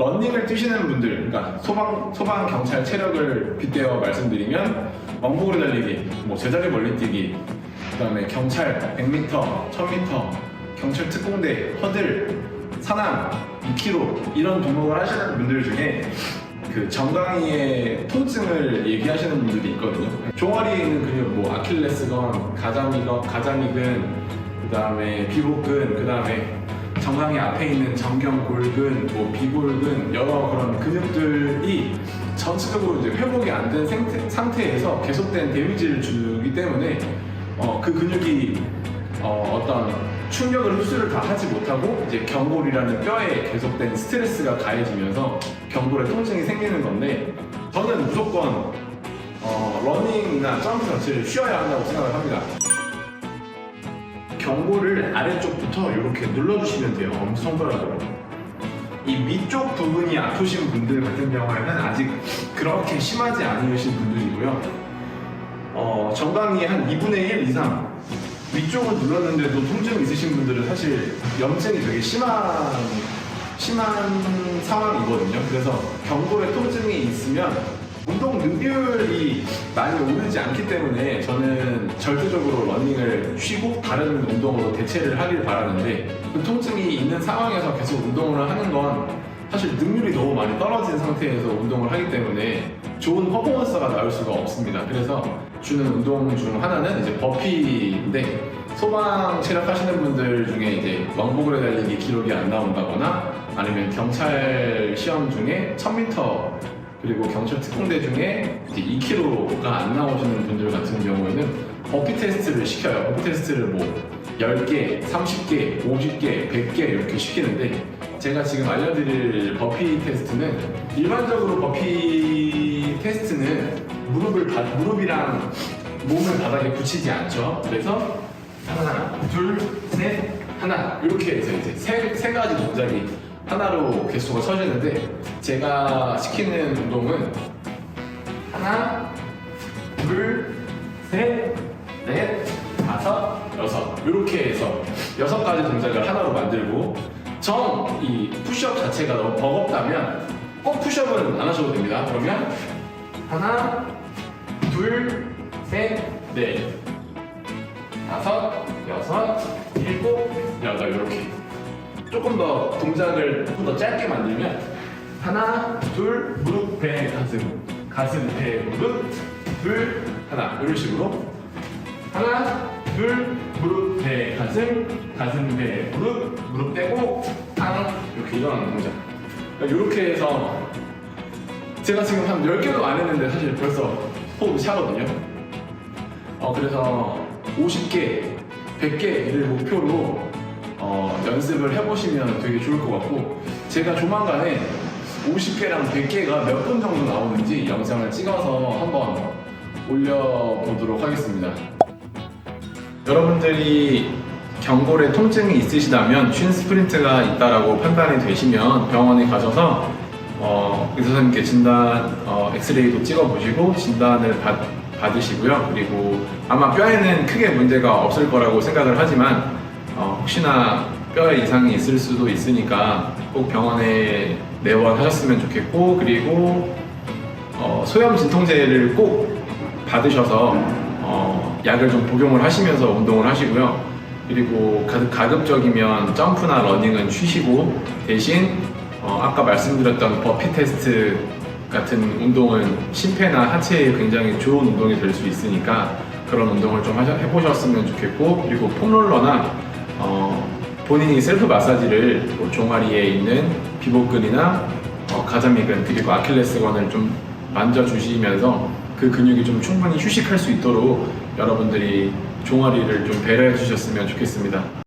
런닝을 뛰시는 분들, 그러니까 소방 소방 경찰 체력을 빗대어 말씀드리면 왕복으로 달리기, 뭐 제자리 멀리뛰기, 그다음에 경찰 100m, 1000m, 경찰 특공대, 허들, 산악 2km 이런 종목을 하시는 분들 중에 그 정강이의 통증을 얘기하시는 분들이 있거든요. 종아리에 있는 근육, 뭐 아킬레스건, 가자미건, 가자미근, 그다음에 비복근, 그다음에 정강이 앞에 있는 정경 골근, 뭐 비골근 여러 그런 근육들이 전체적으로 이제 회복이 안 된 상태에서 계속된 데미지를 주기 때문에 어, 그 근육이 어, 떤 충격을 흡수를 다 하지 못하고 이제 경골이라는 뼈에 계속된 스트레스가 가해지면서 경골에 통증이 생기는 건데 저는 무조건 어, 러닝이나 점프 자체를 쉬어야 한다고 생각을 합니다. 경골을 아래쪽부터 이렇게 눌러주시면 돼요. 엄지손가락으로. 이 위쪽 부분이 아프신 분들 같은 경우에는 아직 그렇게 심하지 않으신 분들이고요. 어, 정강이 한 2분의 1 이상 위쪽을 눌렀는데도 통증이 있으신 분들은 사실 염증이 되게 심한 심한 상황이거든요. 그래서 경골에 통증이 있으면 운동 능률이 많이 오르지 않기 때문에 저는 절대적으로 러닝을 쉬고 다른 운동으로 대체를 하길 바라는데 그 통증이 있는 상황에서 계속 운동을 하는 건 사실 능률이 너무 많이 떨어진 상태에서 운동을 하기 때문에 좋은 퍼포먼스가 나올 수가 없습니다. 그래서 주는 운동 중 하나는 이제 버피인데 소방 체력 하시는 분들 중에 이제 왕복으로 달리기 기록이 안 나온다거나 아니면 경찰 시험 중에 1000m 그리고 경찰 특공대 중에 이제 2km가 안 나오시는 분들 같은 경우에는 버피 테스트를 시켜요. 버피 테스트를 뭐 10개, 30개, 50개, 100개 이렇게 시키는데 제가 지금 알려드릴 버피 테스트는 일반적으로 버피 테스트는 무릎을 바, 무릎이랑 몸을 바닥에 붙이지 않죠. 그래서 하나, 둘, 셋, 하나 이렇게 해서 이제 세, 세 가지 동작이 하나로 개수가 쳐지는데 제가 시키는 운동은 하나, 둘, 셋, 넷, 다섯, 여섯 이렇게 해서 여섯 가지 동작을 하나로 만들고 전이 푸시업 자체가 너무 버겁다면 꼭 푸시업은 안 하셔도 됩니다. 그러면 하나, 둘, 셋, 넷, 다섯, 여섯, 일곱, 여덟 이렇게 조금 더 동작을 조금 더 짧게 만들면 하나, 둘, 무릎, 배, 가슴, 가슴, 배, 무릎, 둘, 하나 이런 식으로 하나, 둘, 무릎, 배, 가슴, 가슴, 배, 무릎, 무릎 떼고 땅 이렇게 일어나는 동작. 이렇게 해서 제가 지금 한 10개도 안 했는데 사실 벌써 호흡이 차거든요. 어, 그래서 50개, 100개를 목표로 어, 연습을 해보시면 되게 좋을 것 같고 제가 조만간에 50개랑 100개가 몇 분 정도 나오는지 영상을 찍어서 한번 올려보도록 하겠습니다. 여러분들이 경골에 통증이 있으시다면 쉰 스프린트가 있다라고 판단이 되시면 병원에 가셔서 어, 의사 선생님께 진단 어, 엑스레이도 찍어보시고 진단을 받, 받으시고요. 그리고 아마 뼈에는 크게 문제가 없을 거라고 생각을 하지만 어, 혹시나 뼈에 이상이 있을 수도 있으니까 꼭 병원에 내원하셨으면 좋겠고 그리고 어, 소염 진통제를 꼭 받으셔서 어, 약을 좀 복용을 하시면서 운동을 하시고요. 그리고 가급, 가급 적이면 점프나 러닝은 쉬시고 대신 어, 아까 말씀드렸던 버피 테스트 같은 운동은 심폐나 하체에 굉장히 좋은 운동이 될 수 있으니까 그런 운동을 좀 하셔- 해보셨으면 좋겠고 그리고 폼롤러나 어, 본인이 셀프 마사지를 뭐 종아리에 있는 비복근이나 어, 가자미근 그리고 아킬레스건을 좀 만져주시면서 그 근육이 좀 충분히 휴식할 수 있도록 여러분들이 종아리를 좀 배려해 주셨으면 좋겠습니다.